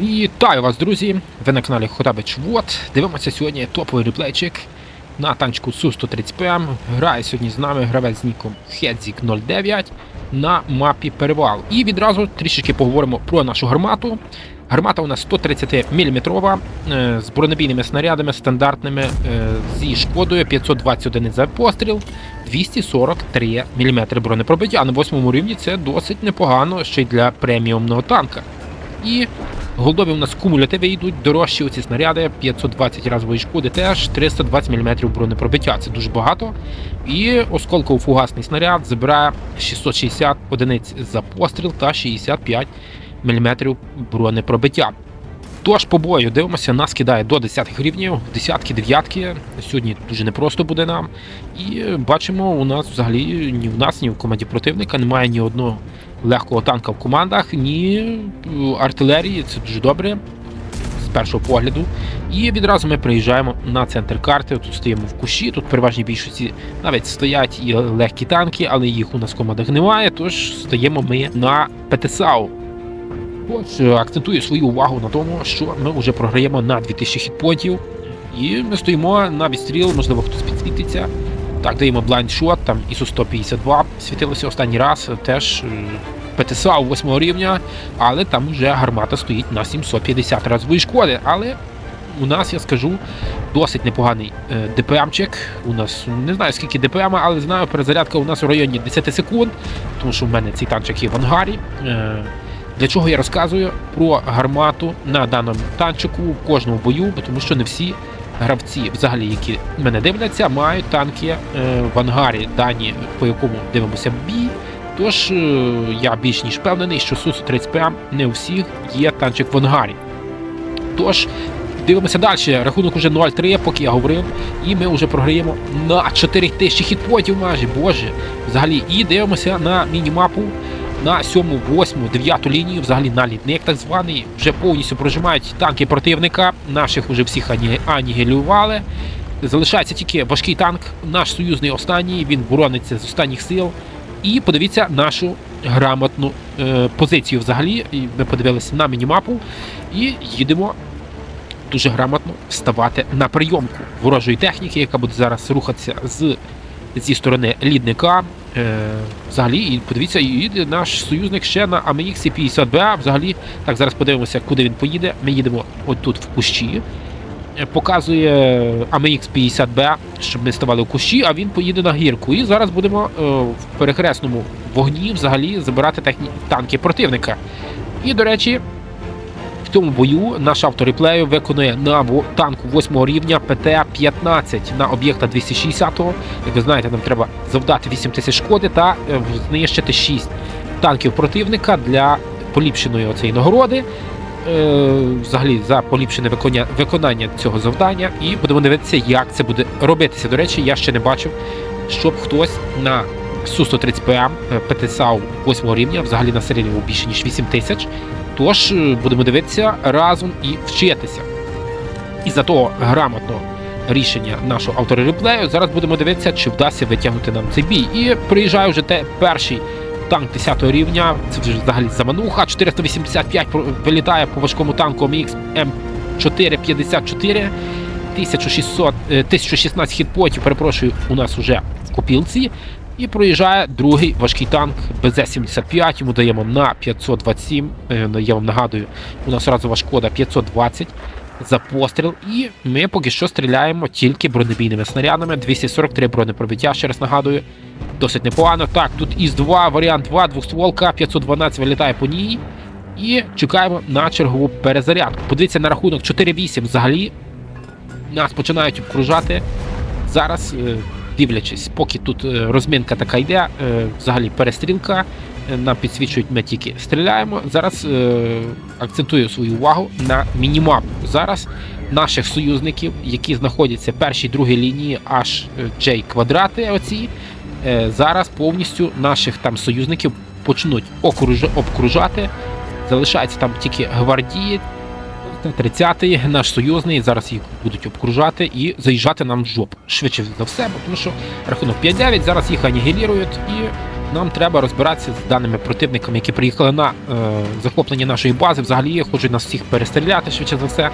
Вітаю вас, друзі! Ви на каналі Хотабич Вот. Дивимося сьогодні топовий реплейчик на танчику Су-130ПМ. Грає сьогодні з нами гравець з ніком Хедзік 09 на мапі Перевал. І відразу трішечки поговоримо про нашу гармату. Гармата у нас 130 мм з бронебійними снарядами стандартними е, зі шкодою 520 одиниць за постріл, 243 мм бронепробиття. На восьмому рівні це досить непогано ще й для преміумного танка. І голдові у нас кумулятиви йдуть, дорожчі оці снаряди, 520 разової шкоди теж, 320 мм бронепробиття. Це дуже багато. І осколково-фугасний снаряд забирає 660 одиниць за постріл та 65 мм бронепробиття. Тож по бою дивимося, нас кидає до 10 рівнів, десятки, дев'ятки. Сьогодні дуже непросто буде нам. І бачимо, у нас взагалі ні в нас, ні в команді противника немає ні одного легкого танка в командах, ні артилерії. Це дуже добре з першого погляду. І відразу ми приїжджаємо на центр карти. Тут стоїмо в кущі. Тут переважній більшості навіть стоять і легкі танки, але їх у нас в командах немає. Тож стаємо ми на ПТСАУ. От е, акцентую свою увагу на тому, що ми вже програємо на 2000 хітпонтів. І ми стоїмо на відстріл, можливо, хтось підсвітиться. Так, даємо блайндшот, там ісу 152 світилося останній раз, теж е, ПТСА у 8 рівня, але там вже гармата стоїть на 750 разової шкоди. Але у нас, я скажу, досить непоганий е, ДПМчик. У нас не знаю скільки ДПМ, але знаю, перезарядка у нас у районі 10 секунд, тому що в мене цей танчик є в ангарі. Е, для чого я розказую про гармату на даному танчику в кожному бою, тому що не всі гравці, взагалі, які мене дивляться, мають танки е, в ангарі, дані, по якому дивимося бій. Тож е, я більш ніж впевнений, що Су-30ПМ не у всіх є танчик в ангарі. Тож дивимося далі. Рахунок уже 0-3, поки я говорив, і ми вже програємо на 4000 хітпотів майже, боже. Взагалі, і дивимося на мінімапу на 7, 8, 9 лінію, взагалі на літник так званий, вже повністю прожимають танки противника. Наших вже всіх ані- анігілювали. Залишається тільки важкий танк, наш союзний останній, він борониться з останніх сил. І подивіться нашу грамотну е, позицію взагалі. Ми подивилися на мінімапу і їдемо дуже грамотно вставати на прийомку ворожої техніки, яка буде зараз рухатися з зі сторони лідника. Е, взагалі, і подивіться, їде наш союзник ще на AMX 50 b Взагалі, так зараз подивимося, куди він поїде. Ми їдемо от тут в кущі. Е, Показує AMX 50 b щоб ми ставали в кущі, а він поїде на гірку. І зараз будемо е, в перехресному вогні взагалі забирати техні... танки противника. І, до речі, в цьому бою наш автор реплею виконує на танку 8 рівня ПТ-15 на об'єкта 260-го. Як ви знаєте, нам треба завдати 8 тисяч шкоди та е, знищити 6 танків противника для поліпшеної оцеї нагороди. Е, взагалі за поліпшене виконання, виконання цього завдання, і будемо дивитися, як це буде робитися. До речі, я ще не бачив, щоб хтось на Су-130ПМ е, ПТСАУ 8 рівня взагалі настрілював більше ніж 8 тисяч. Тож е, будемо дивитися разом і вчитися. І за того грамотного рішення нашого автора реплею зараз будемо дивитися, чи вдасться витягнути нам цей бій. І приїжджає вже те перший танк 10 рівня. Це вже взагалі замануха. 485 вилітає по важкому танку МХ М454. 1600, е, 1016 хітпотів, перепрошую, у нас вже в копілці. І проїжджає другий важкий танк БЗ-75, йому даємо на 527. е, Я вам нагадую, у нас разова шкода 520 за постріл. І ми поки що стріляємо тільки бронебійними снарядами. 243 бронепробиття, ще раз нагадую. Досить непогано. Так, тут із 2 варіант 2, двохстволка, 512 вилітає по ній. І чекаємо на чергову перезарядку. Подивіться на рахунок 4-8 взагалі. Нас починають обкружати. Зараз, е, дивлячись, поки тут е, розминка така йде, е, взагалі перестрілка. Нам підсвічують, ми тільки стріляємо. Зараз е, акцентую свою увагу на мінімап. Зараз наших союзників, які знаходяться в першій другій лінії, е, квадрати, оці, е, зараз повністю наших там союзників почнуть окруж... обкружати. Залишається там тільки гвардії. 30-й наш союзний. Зараз їх будуть обкружати і заїжджати нам в жоп. Швидше за все, тому що рахунок 5-9, зараз їх анігілірують і нам треба розбиратися з даними противниками, які приїхали на е, захоплення нашої бази. Взагалі хочуть нас всіх перестріляти, швидше за все.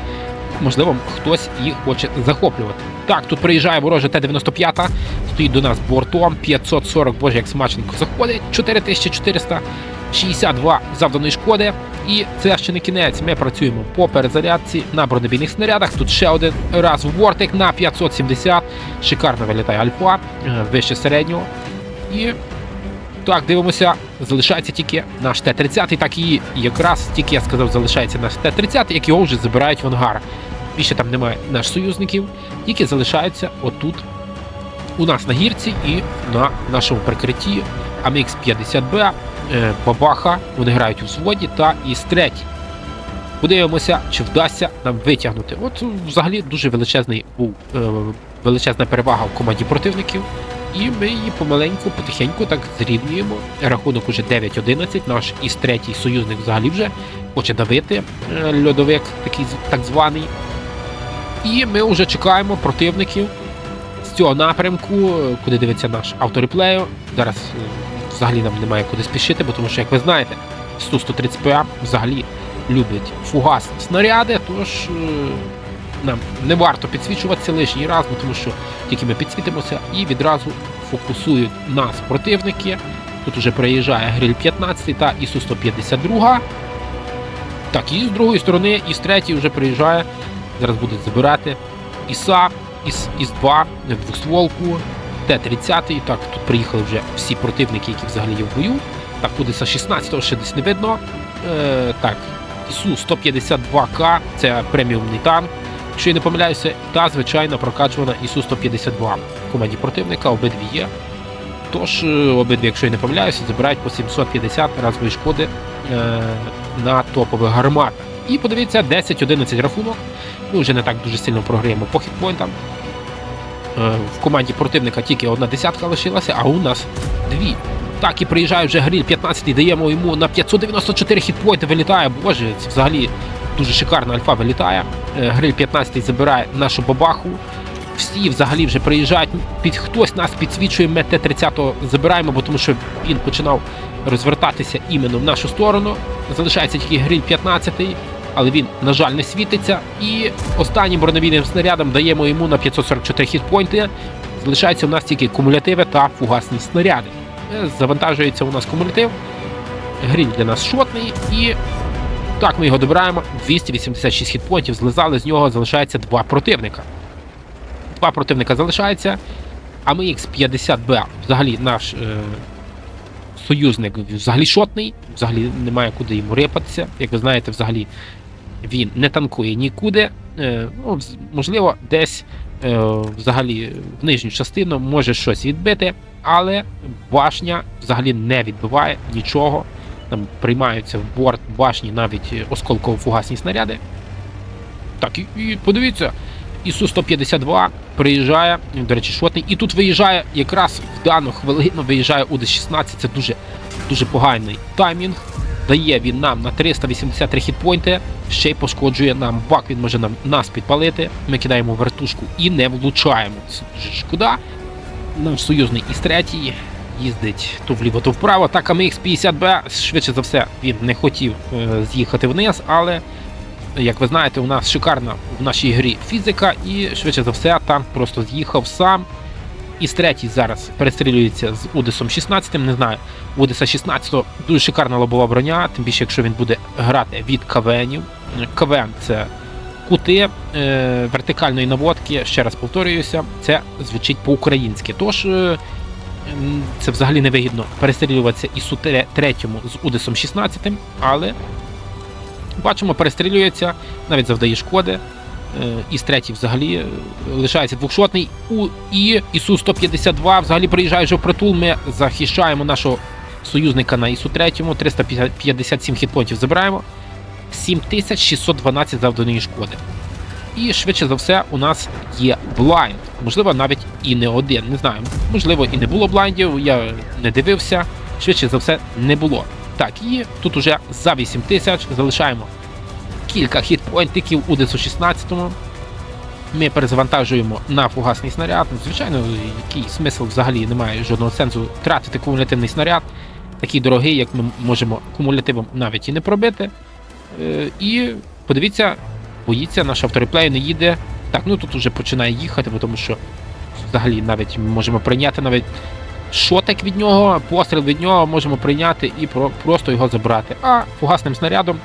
Можливо, хтось їх хоче захоплювати. Так, тут приїжджає ворожа Т-95, стоїть до нас бортом, 540, боже, як смачненько заходить, 4462 завданої шкоди. І це ще не кінець. Ми працюємо по перезарядці на бронебійних снарядах. Тут ще один раз в бортик на 570. Шикарно вилітає альфа, е, вище середнього. І так, дивимося, залишається тільки наш Т-30, так і якраз тільки я сказав, залишається наш Т-30, як його вже забирають в ангар. Більше там немає наших союзників, тільки залишаються отут у нас на гірці і на нашому прикритті АМХ-50Б, е, Бабаха, вони грають у взводі та із третій. Подивимося, чи вдасться нам витягнути. От взагалі дуже величезний був е, величезна перевага в команді противників. І ми її помаленьку, потихеньку так зрівнюємо. Рахунок уже 9-11. Наш із третій союзник взагалі вже хоче давити е, льодовик, такий так званий. І ми вже чекаємо противників з цього напрямку, куди дивиться наш автореплею. Зараз е, взагалі нам немає куди спішити, бо тому що, як ви знаєте, Су-130ПА взагалі любить фугасні снаряди, тож е, нам не варто підсвічуватися лишній раз, бо тому що тільки ми підсвітимося і відразу фокусують нас противники. Тут уже приїжджає гриль 15 та ісу 152. Так, і з другої сторони, і з третьої вже приїжджає. Зараз будуть забирати Іса, Іс, Іс-2, двохстволку, Т-30. Так, тут приїхали вже всі противники, які взагалі є в бою. Так, тут Іса 16 ще десь не видно. Е, так, ісу 152К, це преміумний танк. Якщо я не помиляюся, та звичайно прокачувана ісу 152 в команді противника, обидві є. Тож, е, обидві, якщо я не помиляюся, забирають по 750 разової шкоди е, на топових гарматах. І подивіться, 10-11 рахунок. Ми вже не так дуже сильно програємо по хітпойнтам. Е, в команді противника тільки одна десятка лишилася, а у нас дві. Так, і приїжджає вже гриль 15 даємо йому на 594 хітпойнти вилітає. Боже, це взагалі дуже шикарна альфа вилітає. Е, Гриль 15 забирає нашу бабаху. Всі взагалі вже приїжджають. Під хтось нас підсвічує. Ми Т-30 забираємо, бо тому що він починав розвертатися іменно в нашу сторону. Залишається тільки гриль 15, але він, на жаль, не світиться. І останнім бронебійним снарядом даємо йому на 544 хітпойнти. Залишаються у нас тільки кумулятиви та фугасні снаряди. Е, Завантажується у нас кумулятив. Гриль для нас шотний і так, ми його добираємо. 286 хітпоінтів, злизали з нього, залишається два противника. Два противника залишається. А ми X50B, взагалі наш е, союзник взагалі шотний, взагалі немає куди йому рипатися. Як ви знаєте, взагалі він не танкує нікуди. Е, ну, можливо, десь е, взагалі в нижню частину може щось відбити, але башня взагалі не відбиває нічого там приймаються в борт башні навіть осколково-фугасні снаряди. Так, і, і подивіться, ісу 152 приїжджає, до речі, шотний, і тут виїжджає якраз в дану хвилину виїжджає УД-16, це дуже, дуже поганий таймінг. Дає він нам на 383 хітпойнти, ще й пошкоджує нам бак, він може нам нас підпалити. Ми кидаємо вертушку і не влучаємо. Це дуже шкода. Наш союзний із третій їздить то вліво, то вправо. Так, амх 50 б швидше за все, він не хотів е, з'їхати вниз, але, як ви знаєте, у нас шикарна в нашій грі фізика, і швидше за все, танк просто з'їхав сам. Із третій зараз перестрілюється з Удесом 16, не знаю. У Удеса 16 дуже шикарна лобова броня, тим більше, якщо він буде грати від КВНів. КВН це кути е, вертикальної наводки, ще раз повторююся, це звучить по-українськи. Тож е, це взагалі невигідно перестрілюватися із су третьому з Удесом 16, але бачимо, перестрілюється, навіть завдає шкоди. Е, Із третій взагалі е, лишається двохшотний. І ісу 152 взагалі приїжджає вже в притул. Ми захищаємо нашого союзника на ісу третьому. 357 хітпонтів забираємо. 7612 завданої шкоди. І швидше за все у нас є блайнд. Можливо, навіть і не один. Не знаю. Можливо, і не було блайндів, я не дивився. Швидше за все, не було. Так, і тут уже за 8 тисяч залишаємо кілька хітпойнтиків у Десу 16. Ми перезавантажуємо на фугасний снаряд. Звичайно, який смисл взагалі немає жодного сенсу тратити кумулятивний снаряд, такий дорогий, як ми можемо кумулятивом навіть і не пробити. Е, І подивіться, боїться, наш автореплей не їде. Так, ну тут уже починає їхати, тому що взагалі навіть можемо прийняти навіть шотик від нього, постріл від нього можемо прийняти і про, просто його забрати. А фугасним снарядом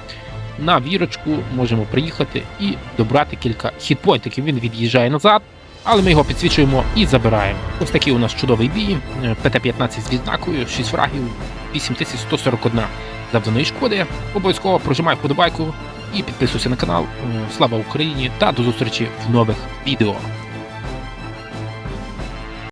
на вірочку можемо приїхати і добрати кілька хітпойнтиків. Він від'їжджає назад, але ми його підсвічуємо і забираємо. Ось такий у нас чудовий бій. Е, ПТ-15 з відзнакою, 6 фрагів, 8141 завданої шкоди. Обов'язково прожимай вподобайку і підписуйся на канал. Слава Україні та до зустрічі в нових відео.